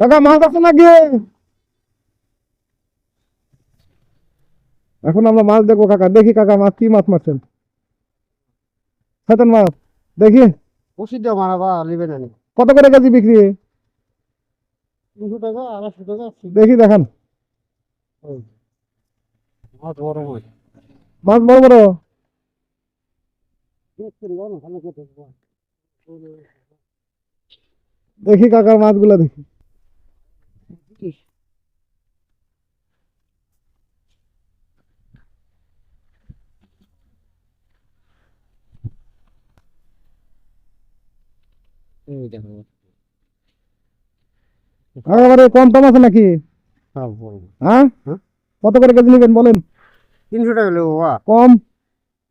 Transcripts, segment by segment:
কাকা মাছ আছে নাকি? এখন আমরা মাছ দেখব কাকা। দেখি কাকা মাছ কি মাছ মারছেন? খাতেন মাছ দেখি। ওষুধ না কত করে কেজি বিক্রি? দুশো টাকা আড়াইশো টাকা দেখি দেখান। মাছ বড় মাছ মাছ বড় বড়? দেখি কাকার মাছগুলা দেখি। একেবারে কম টম আছে নাকি? হ্যাঁ হ্যাঁ। কত করে কেজি নেবেন বলেন? তিনশো টাকা নেব কম?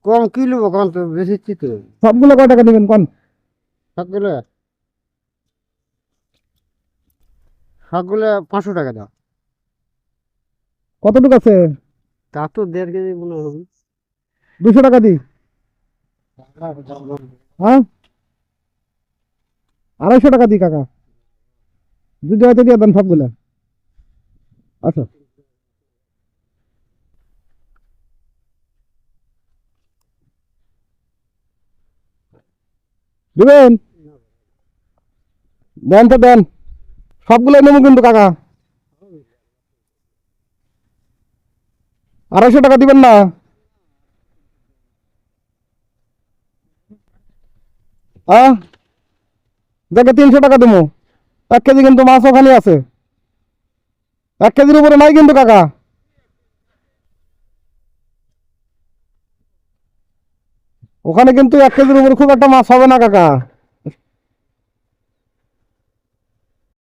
কম কি নেব কম তো বেশি তো? সবগুলো কয় টাকা নেবেন কন? শাকগুলো শাকগুলো পাঁচশো টাকা দাও। কতটুকু আছে? তা তো দেড় কেজি মনে হবে দুশো টাকা দিই হ্যাঁ? আড়াইশো টাকা দিই কাকা। যদি হয়তো দিয়ে দেন সবগুলা। আচ্ছা। দিবেন? দেন তো, দেন। সবগুলো নেব কিন্তু, কাকা। আড়াইশো টাকা দিবেন না? হ্যাঁ দেখে তিনশো টাকা দেবো এক কেজি কিন্তু মাছ ওখানে আছে। এক কেজির উপরে নাই কিন্তু কাকা। ওখানে কিন্তু এক কেজির উপরে খুব একটা মাছ হবে না কাকা।